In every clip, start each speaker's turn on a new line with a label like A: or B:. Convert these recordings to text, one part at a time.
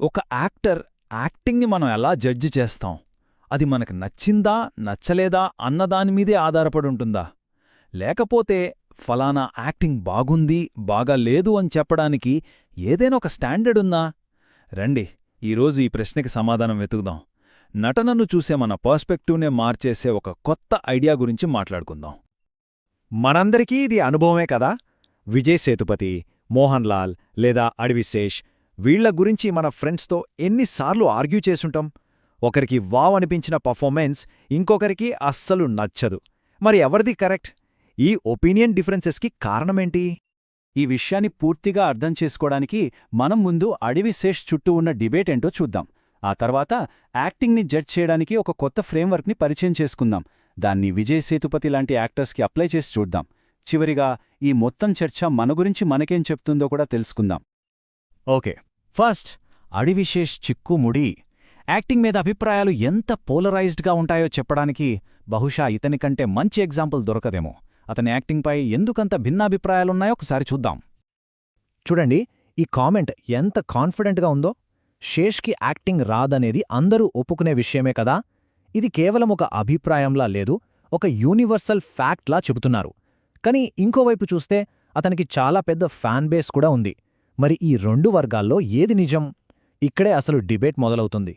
A: ఒక యాక్టర్ యాక్టింగ్ని మనం ఎలా జడ్జి చేస్తాం? అది మనకు నచ్చిందా నచ్చలేదా అన్నదానిమీదే ఆధారపడి ఉంటుందా? లేకపోతే ఫలానా యాక్టింగ్ బాగుంది బాగా లేదు అని చెప్పడానికి ఏదైనా ఒక స్టాండర్డ్ ఉందా? రండి ఈరోజు ఈ ప్రశ్నకి సమాధానం వెతుకుదాం. నటనను చూసే మన పర్స్పెక్టివ్నే మార్చేసే ఒక కొత్త ఐడియా గురించి మాట్లాడుకుందాం.
B: మనందరికీ ఇది అనుభవమే కదా? విజయ్ సేతుపతి మోహన్ లాల్ లేదా అడవిశేష్ వీళ్ళ గురించి మన ఫ్రెండ్స్తో ఎన్నిసార్లు ఆర్గ్యూ చేసుంటాం. ఒకరికి వావ్ అనిపించిన పర్ఫార్మెన్స్ ఇంకొకరికి అస్సలు నచ్చదు. మరి ఎవరిది కరెక్ట్? ఈ ఒపీనియన్ డిఫరెన్సెస్కి కారణమేంటి?
C: ఈ విషయాన్ని పూర్తిగా అర్థం చేసుకోవడానికి మనం ముందు అడవి శేష్ చుట్టూ ఉన్న డిబేట్ ఏంటో చూద్దాం. ఆ తర్వాత యాక్టింగ్ని జడ్జ్ చేయడానికి ఒక కొత్త ఫ్రేమ్వర్క్ని పరిచయం చేసుకుందాం. దాన్ని విజయ్ సేతుపతి లాంటి యాక్టర్స్కి అప్లై చేసి చూద్దాం. చివరిగా ఈ మొత్తం చర్చ మన గురించి మనకేం చెప్తుందో కూడా తెలుసుకుందాం.
B: ఓకే. ఫస్ట్ అడివిశేష్ చిక్కుముడి యాక్టింగ్ మీద అభిప్రాయాలు ఎంత పోలరైజ్డ్గా ఉంటాయో చెప్పడానికి బహుశా ఇతని కంటే మంచి ఎగ్జాంపుల్ దొరకదేమో. అతని యాక్టింగ్పై ఎందుకంత భిన్నాభిప్రాయాలున్నాయో ఒకసారి చూద్దాం. చూడండి ఈ కామెంట్ ఎంత కాన్ఫిడెంట్గా ఉందో. శేష్కి యాక్టింగ్ రాదనేది అందరూ ఒప్పుకునే విషయమే కదా. ఇది కేవలం ఒక అభిప్రాయంలా లేదు ఒక యూనివర్సల్ ఫ్యాక్ట్లా చెబుతున్నారు. కానీ ఇంకోవైపు చూస్తే అతనికి చాలా పెద్ద ఫ్యాన్ బేస్ కూడా ఉంది. మరి ఈ రెండు వర్గాల్లో ఏది నిజం? ఇక్కడే అసలు డిబేట్ మొదలవుతుంది.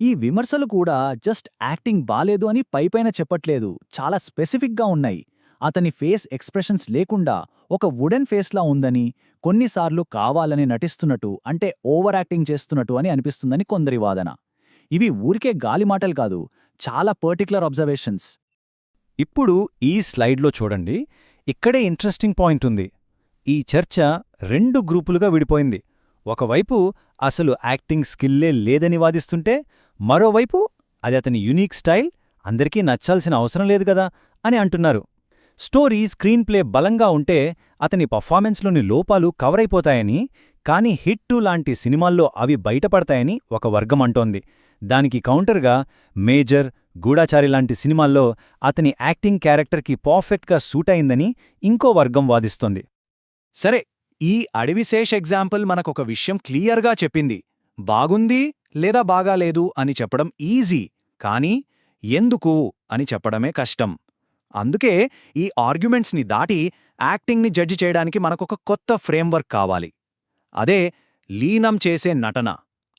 C: ఈ విమర్శలు కూడా జస్ట్ యాక్టింగ్ బాలేదు అని పైపైన చెప్పట్లేదు. చాలా స్పెసిఫిక్గా ఉన్నాయి. అతని ఫేస్ ఎక్స్ప్రెషన్స్ లేకుండా ఒక వుడెన్ ఫేస్లా ఉందని కొన్నిసార్లు కావాలని నటిస్తున్నట్టు అంటే ఓవర్ యాక్టింగ్ చేస్తున్నట్టు అని అనిపిస్తుందని కొందరి వాదన. ఇవి ఊరికే గాలిమాటలు కాదు చాలా పర్టికులర్ అబ్జర్వేషన్స్.
B: ఇప్పుడు ఈ స్లైడ్లో చూడండి. ఇక్కడే ఇంట్రెస్టింగ్ పాయింట్ ఉంది. ఈ చర్చ రెండు గ్రూపులుగా విడిపోయింది. ఒకవైపు అసలు యాక్టింగ్ స్కిల్లే లేదని వాదిస్తుంటే మరోవైపు అది అతని యునీక్ స్టైల్ అందరికీ నచ్చాల్సిన అవసరం లేదు గదా అని అంటున్నారు. స్టోరీ స్క్రీన్ ప్లే బలంగా ఉంటే అతని పర్ఫార్మెన్స్లోని లోపాలు కవరైపోతాయని కానీ హిట్ టూ లాంటి సినిమాల్లో అవి బయటపడతాయని ఒక వర్గం అంటోంది. దానికి కౌంటర్గా మేజర్ గూఢాచారి లాంటి సినిమాల్లో అతని యాక్టింగ్ క్యారెక్టర్కి పర్ఫెక్ట్గా సూట్ అయిందని ఇంకో వర్గం వాదిస్తోంది.
C: సరే ఈ అడవిశేష్ ఎగ్జాంపుల్ మనకొక విషయం క్లియర్గా చెప్పింది. బాగుంది లేదా బాగాలేదు అని చెప్పడం ఈజీ కానీ ఎందుకు అని చెప్పడమే కష్టం. అందుకే ఈ ఆర్గ్యుమెంట్స్ని దాటి యాక్టింగ్ని జడ్జి చేయడానికి మనకొక కొత్త ఫ్రేమ్వర్క్ కావాలి. అదే లీనం చేసే నటన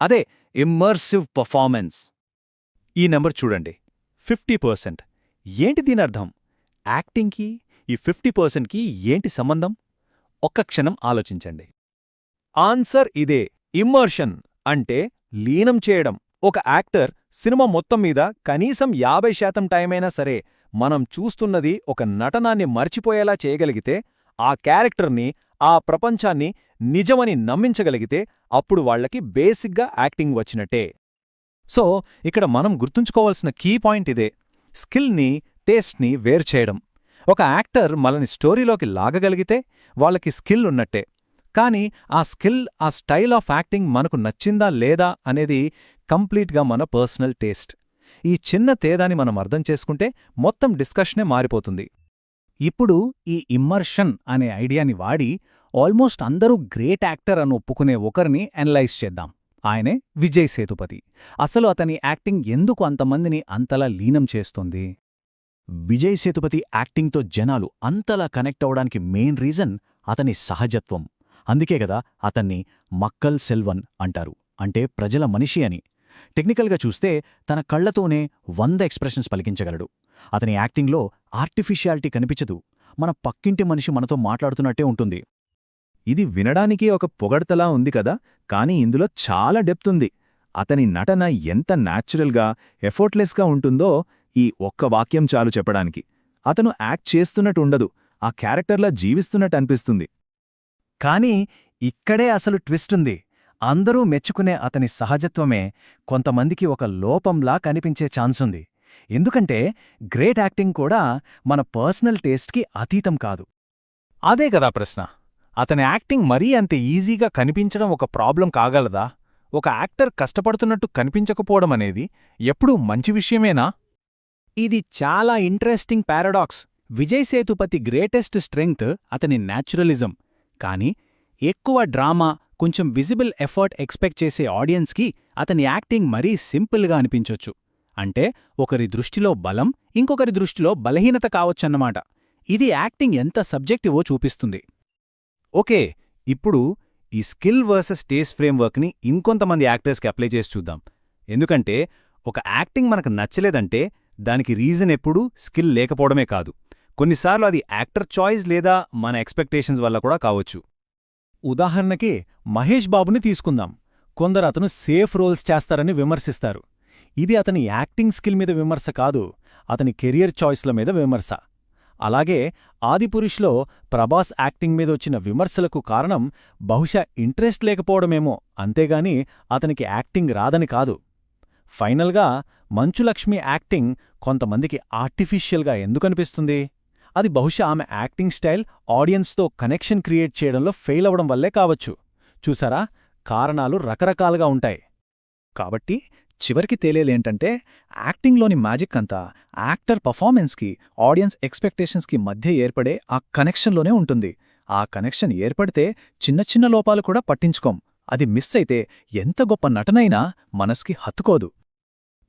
C: అదే ఇమ్మర్సివ్ పర్ఫార్మెన్స్
B: ఈ నెంబర్ చూడండి. Fifty percent. ఏంటి దీనర్థం? యాక్టింగ్కి ఈ ఫిఫ్టీ పర్సెంట్కి ఏంటి సంబంధం? ఒక్క క్షణం ఆలోచించండి. ఆన్సర్ ఇదే ఇమ్మర్షన్ అంటే లీనం చేయడం. ఒక యాక్టర్ సినిమా మొత్తం మీద కనీసం యాభై శాతం టైమైనా సరే మనం చూస్తున్నది ఒక నటనాన్ని మర్చిపోయేలా చేయగలిగితే ఆ క్యారెక్టర్ని ఆ ప్రపంచాన్ని నిజమని నమ్మించగలిగితే అప్పుడు వాళ్ళకి బేసిక్గా యాక్టింగ్ వచ్చినట్టే. సో ఇక్కడ మనం గుర్తుంచుకోవాల్సిన కీ పాయింట్ ఇదే స్కిల్ని టేస్ట్ని వేర్చేయడం ఒక యాక్టర్ మనని స్టోరీలోకి లాగగలిగితే వాళ్ళకి స్కిల్ ఉన్నట్టే. కానీ ఆ స్కిల్ ఆ స్టైల్ ఆఫ్ యాక్టింగ్ మనకు నచ్చిందా లేదా అనేది కంప్లీట్గా మన పర్సనల్ టేస్ట్. ఈ చిన్న తేదాని మనం అర్థం చేసుకుంటే మొత్తం డిస్కషనే మారిపోతుంది.
C: ఇప్పుడు ఈ ఇమ్మర్షన్ అనే ఐడియాని వాడి ఆల్మోస్ట్ అందరూ గ్రేట్ యాక్టర్ అని ఒప్పుకునే ఒకరిని అనలైజ్ చేద్దాం. ఆయనే విజయ్ సేతుపతి. అసలు అతని యాక్టింగ్ ఎందుకు అంతమందిని అంతలా లీనం చేస్తుంది? విజయ్ సేతుపతి యాక్టింగ్తో జనాలు అంతలా కనెక్ట్ అవడానికి మెయిన్ రీజన్ అతని సహజత్వం. అందుకే కదా అతన్ని మక్కల్ సెల్వన్ అంటారు. అంటే ప్రజల మనిషి అని. టెక్నికల్గా చూస్తే తన కళ్ళతోనే వంద ఎక్స్ప్రెషన్స్ పలికించగలడు. అతని యాక్టింగ్లో ఆర్టిఫిషియాలిటీ కనిపించదు. మన పక్కింటి మనిషి మనతో మాట్లాడుతున్నట్టే ఉంటుంది.
A: ఇది వినడానికి ఒక పొగడ్తలా ఉంది కదా కానీ ఇందులో చాలా డెప్త్ ఉంది. అతని నటన ఎంత న్యాచురల్గా ఎఫోర్ట్లెస్గా ఉంటుందో ఈ ఒక్క వాక్యం చాలు చెప్పడానికి. అతను యాక్ట్ చేస్తున్నట్టు ఉండదు ఆ క్యారెక్టర్లా జీవిస్తున్నట్టు అనిపిస్తుంది
C: కానీ ఇక్కడే అసలు ట్విస్ట్ ఉంది. అందరూ మెచ్చుకునే అతని సహజత్వమే కొంతమందికి ఒక లోపంలా కనిపించే ఛాన్సుంది ఎందుకంటే గ్రేట్ యాక్టింగ్ కూడా మన పర్సనల్ టేస్ట్కి అతీతం కాదు.
B: అదే కదా ప్రశ్న. అతని యాక్టింగ్ మరీ అంత ఈజీగా కనిపించడం ఒక ప్రాబ్లం కాగలదా? ఒక యాక్టర్ కష్టపడుతున్నట్టు కనిపించకపోవడం అనేది ఎప్పుడూ మంచి విషయమేనా?
C: ఇది చాలా interesting paradox. Vijay Sethupathi greatest strength అతని న్యాచురలిజం కానీ ఎక్కువ డ్రామా కొంచెం విజిబుల్ ఎఫర్ట్ ఎక్స్పెక్ట్ చేసే ఆడియన్స్కి అతని యాక్టింగ్ మరీ సింపుల్గా అనిపించొచ్చు. అంటే ఒకరి దృష్టిలో బలం ఇంకొకరి దృష్టిలో బలహీనత కావచ్చన్నమాట. ఇది యాక్టింగ్ ఎంత సబ్జెక్టివో చూపిస్తుంది.
B: ఓకే ఇప్పుడు ఈ స్కిల్ వర్సెస్ టేస్ట్ ఫ్రేమ్వర్క్ని ఇంకొంతమంది యాక్టర్స్కి అప్లై చేసి చూద్దాం. ఎందుకంటే ఒక యాక్టింగ్ మనకు నచ్చలేదంటే దానికి రీజన్ ఎప్పుడూ స్కిల్ లేకపోవడమే కాదు. కొన్నిసార్లు అది యాక్టర్ చాయిస్ లేదా మన ఎక్స్పెక్టేషన్స్ వల్ల కూడా కావచ్చు.
C: ఉదాహరణకి మహేష్ బాబుని తీసుకుందాం. కొందరు అతను సేఫ్ రోల్స్ చేస్తారని విమర్శిస్తారు. ఇది అతని యాక్టింగ్ స్కిల్ మీద విమర్శ కాదు అతని కెరియర్ చాయిస్ల మీద విమర్శ. అలాగే ఆదిపురుష్లో ప్రభాస్ యాక్టింగ్ మీద వచ్చిన విమర్శలకు కారణం బహుశా ఇంట్రెస్ట్ లేకపోవడమేమో అంతేగాని అతనికి యాక్టింగ్ రాదని కాదు. ఫైనల్గా మంచులక్ష్మి యాక్టింగ్ కొంతమందికి ఆర్టిఫిషియల్గా ఎందుకనిపిస్తుంది? అది బహుశా ఆమె యాక్టింగ్ స్టైల్ ఆడియన్స్తో కనెక్షన్ క్రియేట్ చేయడంలో ఫెయిల్ అవ్వడం వల్లే కావచ్చు. చూసారా? కారణాలు రకరకాలుగా ఉంటాయి. కాబట్టి చివరికి తేలేదేంటంటే యాక్టింగ్లోని మ్యాజిక్ అంతా యాక్టర్ పర్ఫార్మెన్స్కి ఆడియన్స్ ఎక్స్పెక్టేషన్స్కి మధ్య ఏర్పడే ఆ కనెక్షన్లోనే ఉంటుంది. ఆ కనెక్షన్ ఏర్పడితే చిన్న చిన్న లోపాలు కూడా పట్టించుకోం. అది మిస్ అయితే ఎంత గొప్ప నటనైనా మనస్కి హత్తుకోదు.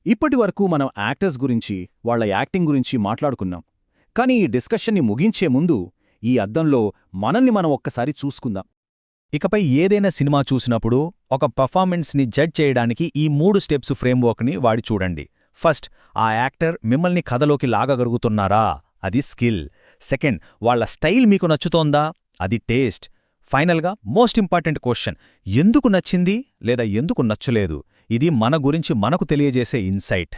C: ఇప్పటివరకు మనం యాక్టర్స్ గురించి వాళ్ళ యాక్టింగ్ గురించి మాట్లాడుకున్నాం. కానీ ఈ డిస్కషన్ని ముగించే ముందు ఈ అద్దంలో మనల్ని మనం ఒక్కసారి చూసుకుందాం.
A: ఇకపై ఏదైనా సినిమా చూసినప్పుడు ఒక పర్ఫార్మెన్స్ని జడ్జ్ చేయడానికి ఈ మూడు స్టెప్స్ ఫ్రేమ్వర్క్ని వాడి చూడండి. ఫస్ట్ ఆ యాక్టర్ మిమ్మల్ని కథలోకి లాగగలుగుతున్నారా? అది స్కిల్. సెకండ్ వాళ్ళ స్టైల్ మీకు నచ్చుతోందా? అది టేస్ట్. ఫైనల్గా మోస్ట్ ఇంపార్టెంట్ క్వశ్చన్ ఎందుకు నచ్చింది లేదా ఎందుకు నచ్చలేదు? ఇది మన గురించి మనకు తెలియజేసే ఇన్సైట్.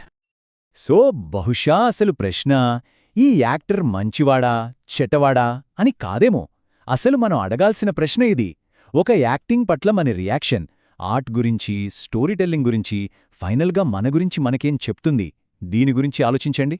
C: సో బహుశా అసలు ప్రశ్న ఈ యాక్టర్ మంచివాడా చెటవాడా అని కాదేమో. అసలు మనం అడగాల్సిన ప్రశ్న ఇది. ఒక యాక్టింగ్ పట్ల మన రియాక్షన్ ఆర్ట్ గురించి స్టోరీ టెల్లింగ్ గురించి ఫైనల్గా మన గురించి మనకేం చెప్తుంది? దీని గురించి ఆలోచించండి.